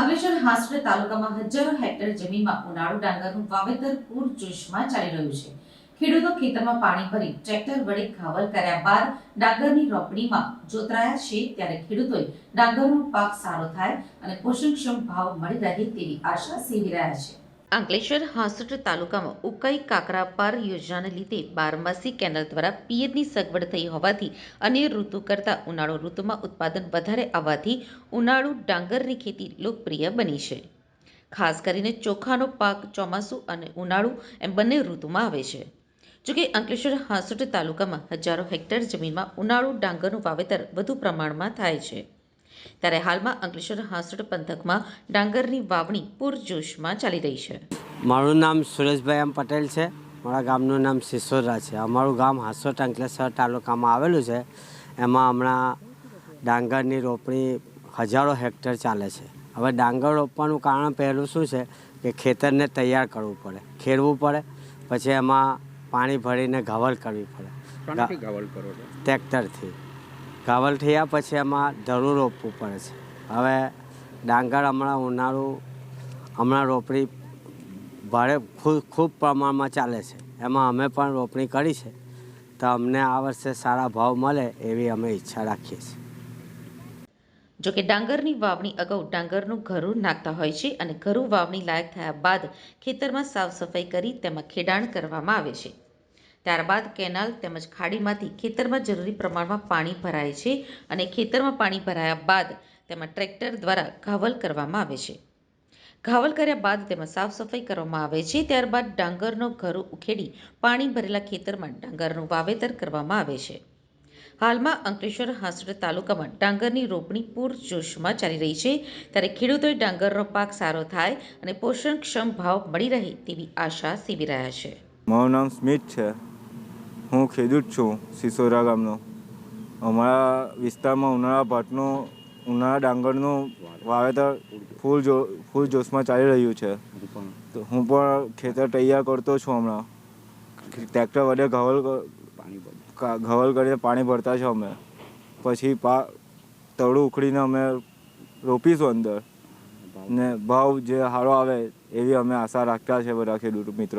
અંકલેશ્વર હાંસોડ તાલુકામાં હજારો હેક્ટર જમીનમાં ઉનાળુ ડાંગરનું વાવેતર પૂરજોશમાં ચાલી રહ્યું છે. ખેડૂતો ખેતરમાં પાણી ભરી ટ્રેક્ટર વડે ખાવલ કર્યા બાદ ડાંગરની રોપણીમાં જોતરાયા છે ત્યારે ખેડૂતોએ ડાંગરનો પાક સારો થાય અને પોષણક્ષમ ભાવ મળી રહે તેવી આશા સેવી રહ્યા છે. અંકલેશ્વર, હાંસોટ તાલુકામાં ઉકાઈ કાકરાપાર યોજનાને લીધે બારમાસી કેનાલ દ્વારા પિયતની સગવડ થઈ હોવાથી અન્ય ઋતુ કરતાં ઉનાળુ ઋતુમાં ઉત્પાદન વધારે આવવાથી ઉનાળુ ડાંગરની ખેતી લોકપ્રિય બની છે. ખાસ કરીને ચોખાનો પાક, ચોમાસું અને ઉનાળુ એમ બંને ઋતુમાં આવે છે. જોકે અંકલેશ્વર, હાંસોટ તાલુકામાં હજારો હેક્ટર જમીનમાં ઉનાળુ ડાંગરનું વાવેતર વધુ પ્રમાણમાં થાય છે. ત્યારે હાલમાં અંકલેશ્વર હાંસોટ પંથકમાં ડાંગરની વાવણી પૂરજોશમાં ચાલી રહી છે. મારું નામ સુરેશભાઈ એમ પટેલ છે. મારા ગામનું નામ સિસોદરા છે. અમારું ગામ હાંસોટ અંકલેશ્વર તાલુકામાં આવેલું છે. એમાં હમણાં ડાંગરની રોપણી હજારો હેક્ટર ચાલે છે. હવે ડાંગર રોપવાનું કારણ પહેલું શું છે કે ખેતરને તૈયાર કરવું પડે ખેડવું પડે પછી એમાં પાણી ભરીને ઘવલ કરવી પડે. ટ્રેક્ટરથી ઘાવલ થયા પછી એમાં ધરું રોપવું પડે છે. હવે ડાંગર હમણાં ઉનાળું, હમણાં રોપણી ભારે ખૂબ ખૂબ પ્રમાણમાં ચાલે છે. એમાં અમે પણ રોપણી કરી છે. તો અમને આ વર્ષે સારા ભાવ મળે એવી અમે ઈચ્છા રાખીએ છીએ. જોકે ડાંગરની વાવણી અગાઉ ડાંગરનું ઘરું નાખતા હોય છે અને ઘરું વાવણી લાયક થયા બાદ ખેતરમાં સાફ સફાઈ કરી તેમાં ખેડાણ કરવામાં આવે છે. ત્યારબાદ કેનાલ તેમજ ખાડીમાંથી ખેતરમાં જરૂરી પ્રમાણમાં પાણી ભરાય છે અને ખેતરમાં પાણી ભરાયા બાદ તેમાં ટ્રેક્ટર દ્વારા ઘાવલ કરવામાં આવે છે. ઘાવલ કર્યા બાદ તેમાં સાફ સફાઈ કરવામાં આવે છે. ત્યારબાદ ડાંગરનો ઘરો ઉખેડી પાણી ભરેલા ખેતરમાં ડાંગરનું વાવેતર કરવામાં આવે છે. હાલમાં અંકલેશ્વર હાંસડ તાલુકામાં ડાંગરની રોપણી પૂરજોશમાં ચાલી રહી છે. ત્યારે ખેડૂતોએ ડાંગરનો પાક સારો થાય અને પોષણક્ષમ ભાવ મળી રહે તેવી આશા સેવી રહ્યા છે. મારું નામ સ્મિત છે. હું ખેડૂત છું સિસોરા ગામનો. અમારા વિસ્તારમાં ઉનાળા ભાતનું ઉનાળા ડાંગરનું વાવેતર ફૂલ જો ફૂલ જોશમાં ચાલી રહ્યું છે. તો હું પણ ખેતર તૈયાર કરતો છું હમણાં. ટ્રેક્ટર વડે ઘવલ ઘવલ કરીને પાણી ભરતા છે અમે. પછી પા તળું ઉખડીને અમે રોપીશું અંદર. ને ભાવ જે સારો આવે એવી અમે આશા રાખતા છે બધા ખેડૂત મિત્રો.